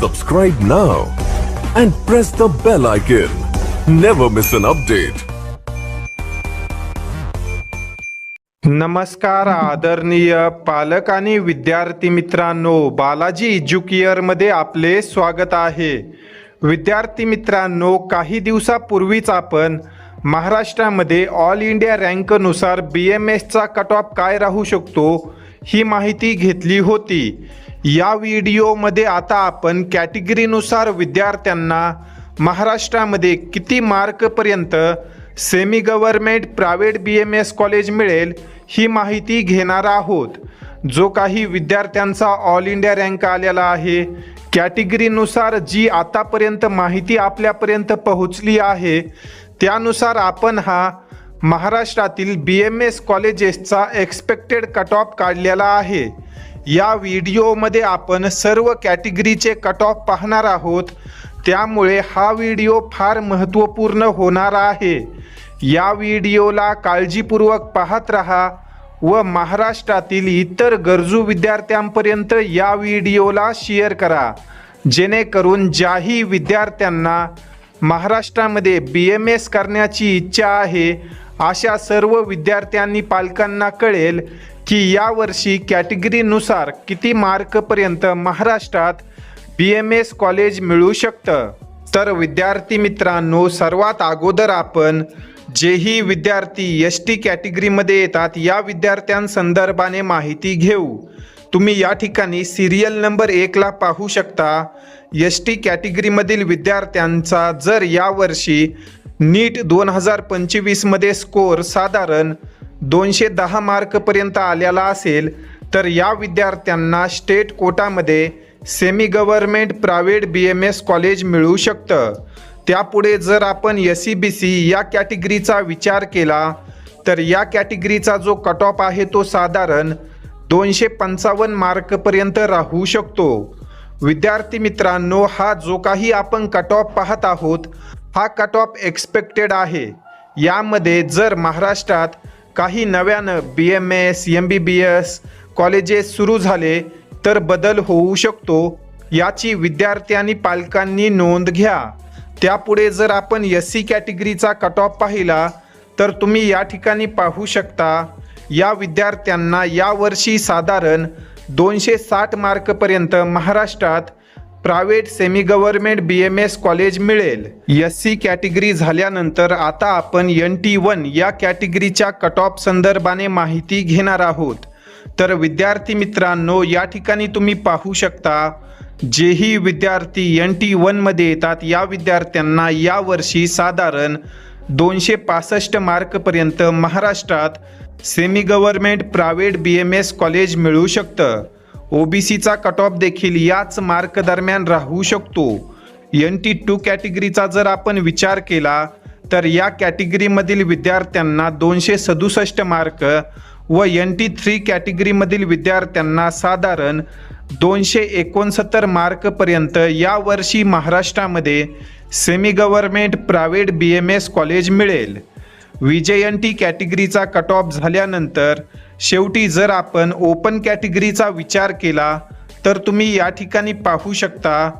Subscribe now and press the bell icon. Never miss an update. नमस्कार आदरणीय पालक आणि विद्यार्थी मित्रांनो बालाजी एज्युकेअरमध्ये आपले स्वागत आहे विद्यार्थी मित्रांनो काही दिवसापूर्वीच आपण महाराष्ट्रामध्ये ऑल इंडिया रँकनुसार बी एम एसचा कट ऑफ काय राहू शकतो ही माहिती घेतली होती या व्हिडिओमध्ये आता आपण कॅटेगरीनुसार विद्यार्थ्यांना महाराष्ट्रामध्ये किती मार्कपर्यंत semi government private B M S college मिळेल ही माहिती घेणार आहोत. जो काही विद्यार्थ्यांचा ऑल इंडिया रँक आलेला आहे कॅटेगरीनुसार जी आतापर्यंत माहिती आपल्यापर्यंत पोहोचली आहे त्यानुसार आपण हा महाराष्ट्रातील बी एम एस कॉलेजेसचा एक्सपेक्टेड कट ऑफ काढलेला आहे. या व्हिडिओमध्ये आपण सर्व कॅटेगरीचे कट ऑफ पाहणार आहोत. त्यामुळे हा व्हिडिओ फार महत्त्वपूर्ण होणार आहे. या व्हिडिओला काळजीपूर्वक पाहत रहा व महाराष्ट्रातील इतर गरजू विद्यार्थ्यांपर्यंत या व्हिडिओला शेअर करा. जेणेकरून ज्याही विद्यार्थ्यांना महाराष्ट्रामध्ये बी एम एस करण्याची इच्छा आहे अशा सर्व विद्यार्थ्यांनी पालकांना कळेल की यावर्षी कॅटेगरीनुसार किती मार्कपर्यंत महाराष्ट्रात बी एम एस कॉलेज मिळू शकतं? तर विद्यार्थी मित्रांनो सर्वात अगोदर आपण जेही विद्यार्थी एस टी कॅटेगरीमध्ये येतात या विद्यार्थ्यांसंदर्भाने माहिती घेऊ. तुम्ही या ठिकाणी सिरियल नंबर एकला पाहू शकता. एस टी कॅटेगरीमधील विद्यार्थ्यांचा जर यावर्षी नीट दोन हजार पंचवीसमध्ये स्कोअर साधारण दोनशे दहा मार्कपर्यंत आलेला असेल तर या विद्यार्थ्यांना state कोटामध्ये semi government private B M S college मिळू शकतं. त्यापुढे जर आपण एस सी बी सी या कॅटेगरीचा विचार केला तर या कॅटेगरीचा जो कट ऑफ आहे तो साधारण दोनशे पंचावन्न मार्कपर्यंत राहू शकतो. विद्यार्थी मित्रांनो हा जो काही आपण कट ऑफ पाहत आहोत हा कट ऑफ एक्सपेक्टेड आहे. यामध्ये जर महाराष्ट्रात काही नव्यानं B M S M B B S colleges सुरू झाले तर बदल होऊ शकतो. याची विद्यार्थी आणि पालकांनी नोंद घ्या. त्यापुढे जर आपण एस सी कॅटेगरीचा कट ऑफ पाहिला तर तुम्ही या ठिकाणी पाहू शकता या विद्यार्थ्यांना यावर्षी साधारण दोनशे साठ मार्कपर्यंत महाराष्ट्रात private semi government B M S college मिळेल. एस सी कॅटेगरी झाल्यानंतर आता आपण एन टी वन या कॅटेगरीच्या कट ऑफ संदर्भाने माहिती घेणार आहोत. तर विद्यार्थी मित्रांनो या ठिकाणी तुम्ही पाहू शकता जेही विद्यार्थी एन टी वनमध्ये येतात या विद्यार्थ्यांना यावर्षी साधारण दोनशे पासष्ट मार्कपर्यंत महाराष्ट्रात semi government private B M S college मिळू शकतं. ओबीसीचा कट ऑफ देखील याच मार्क दरम्यान राहू शकतो. एन टी टू कॅटेगरीचा जर आपण विचार केला तर या कॅटेगरीमधील विद्यार्थ्यांना दोनशे सदुसष्ट मार्क व एन टी थ्री कॅटेगरीमधील विद्यार्थ्यांना साधारण दोनशे एकोणसत्तर मार्कपर्यंत यावर्षी महाराष्ट्रामध्ये semi government private B M S college मिळेल. विजय एन टी कॅटेगरीचा कट ऑफ झाल्यानंतर शेवटी जर आपण ओपन कॅटेगरीचा विचार केला तर तुम्ही या ठिकाणी पाहू शकता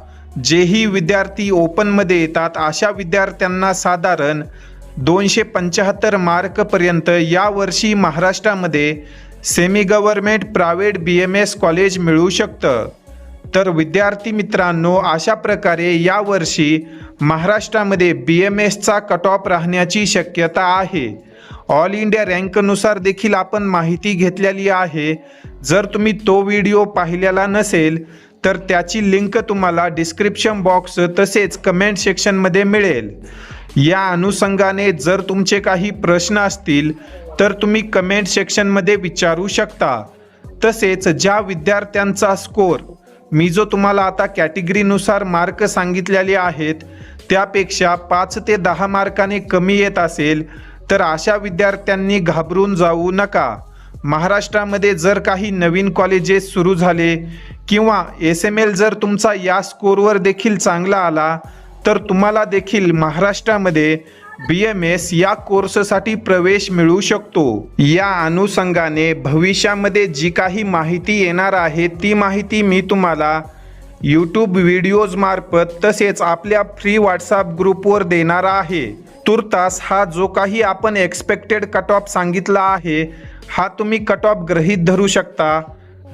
जेही विद्यार्थी ओपनमध्ये येतात अशा विद्यार्थ्यांना साधारण दोनशे पंच्याहत्तर मार्कपर्यंत यावर्षी महाराष्ट्रामध्ये semi government private B M S college मिळू शकतं. तर विद्यार्थी मित्रांनो अशा प्रकारे यावर्षी महाराष्ट्रामध्ये बी एम एसचा कट ऑफ राहण्याची शक्यता आहे. ऑल इंडिया रँकनुसार देखील आपण माहिती घेतलेली आहे. जर तुम्ही तो व्हिडिओ पाहिलेला नसेल तर त्याची लिंक तुम्हाला डिस्क्रिप्शन बॉक्स तसेच कमेंट सेक्शनमध्ये मिळेल. या अनुषंगाने जर तुमचे काही प्रश्न असतील तर तुम्ही कमेंट सेक्शनमध्ये विचारू शकता. तसेच ज्या विद्यार्थ्यांचा स्कोर मी जो तुम्हाला आता कॅटेगरीनुसार मार्क सांगितलेले आहेत त्यापेक्षा पाच ते दहा मार्काने कमी येत असेल तर अशा विद्यार्थ्यांनी घाबरून जाऊ नका. महाराष्ट्रामध्ये जर काही नवीन कॉलेजेस सुरू झाले किंवा एस एम एल जर तुमचा या स्कोरवर देखील चांगला आला तर तुम्हाला देखील महाराष्ट्रामध्ये बी एम एस या कोर्ससाठी प्रवेश मिळू शकतो. या अनुषंगाने भविष्यामध्ये जी काही माहिती येणार आहे ती माहिती मी तुम्हाला यूट्यूब व्हिडिओजमार्फत तसेच आपल्या फ्री व्हॉट्सॲप ग्रुपवर देणार आहे. तुर्तास हा जो काही आपण एक्सपेक्टेड कट ऑफ सांगितला आहे हा तुम्ही कट ऑफ गृहीत धरू शकता.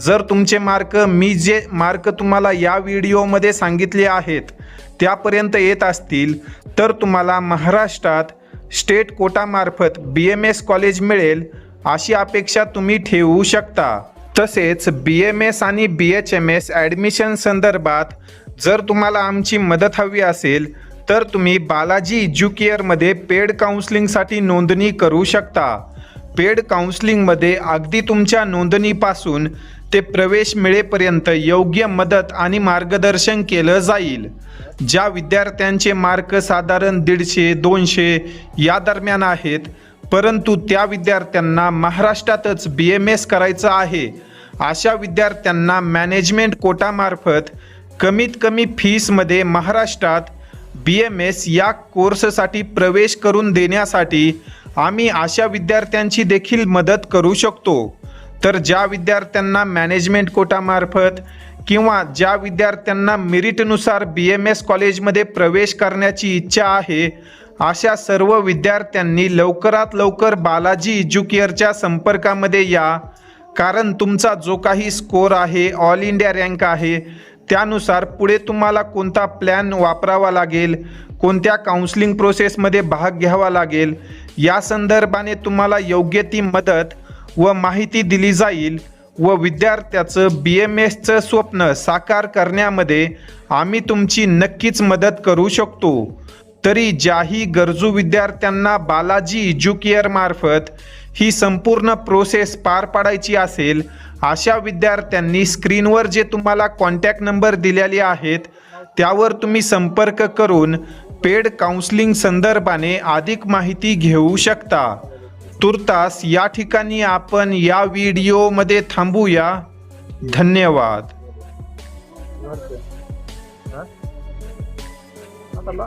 जर तुमचे मार्क मी जे मार्क तुम्हाला या व्हिडिओमध्ये सांगितले आहेत त्यापर्यंत येत असतील तर तुम्हाला महाराष्ट्रात स्टेट कोटामार्फत बी एम एस कॉलेज मिळेल अशी अपेक्षा तुम्ही ठेवू शकता. तसेच बी एम एस आणि B H M S admission संदर्भात जर तुम्हाला आमची मदत हवी असेल तर तुम्ही बालाजी एज्युकेअरमध्ये पेड काउन्सिलिंगसाठी नोंदणी करू शकता. पेड काउन्सिलिंगमध्ये अगदी तुमच्या नोंदणीपासून ते प्रवेश मिळेपर्यंत योग्य मदत आणि मार्गदर्शन केलं जाईल. ज्या विद्यार्थ्यांचे मार्क साधारण दीडशे दोनशे या दरम्यान आहेत परंतु त्या विद्यार्थ्यांना महाराष्ट्रातच बी एम एस करायचं आहे. अशा विद्यार्थ्यांना मॅनेजमेंट कोटामार्फत कमीत कमी फीसमध्ये महाराष्ट्रात बी एम एस या कोर्ससाठी प्रवेश करून देण्यासाठी आम्ही अशा विद्यार्थ्यांची देखील मदत करू शकतो. तर ज्या विद्यार्थ्यांना मॅनेजमेंट कोटामार्फत किंवा ज्या विद्यार्थ्यांना मेरिटनुसार बी एम एस कॉलेजमध्ये प्रवेश करण्याची इच्छा आहे अशा सर्व विद्यार्थ्यांनी लवकरात लवकर बालाजी एज्युकेअरच्या संपर्कामध्ये या. कारण तुमचा जो काही स्कोर आहे ऑल इंडिया रँक आहे त्यानुसार पुढे तुम्हाला कोणता प्लॅन वापरावा लागेल कोणत्या काउन्सिलिंग प्रोसेसमध्ये भाग घ्यावा लागेल या संदर्भाने तुम्हाला योग्य ती मदत व माहिती दिली जाईल व विद्यार्थ्याचं बी एम एसचं स्वप्न साकार करण्यामध्ये आम्ही तुमची नक्कीच मदत करू शकतो. तरी ज्याही गरजू विद्यार्थ्यांना बालाजी एज्युकेअर मार्फत ही संपूर्ण प्रोसेस पार पाडायची असेल अशा विद्यार्थ्यांनी स्क्रीनवर जे तुम्हाला कॉन्टॅक्ट नंबर दिलेले आहेत त्यावर तुम्ही संपर्क करून पेड काउन्सलिंग संदर्भाने अधिक माहिती घेऊ शकता. तुर्तास या ठिकाणी आपण या व्हिडिओमध्ये थांबूया. धन्यवाद. आता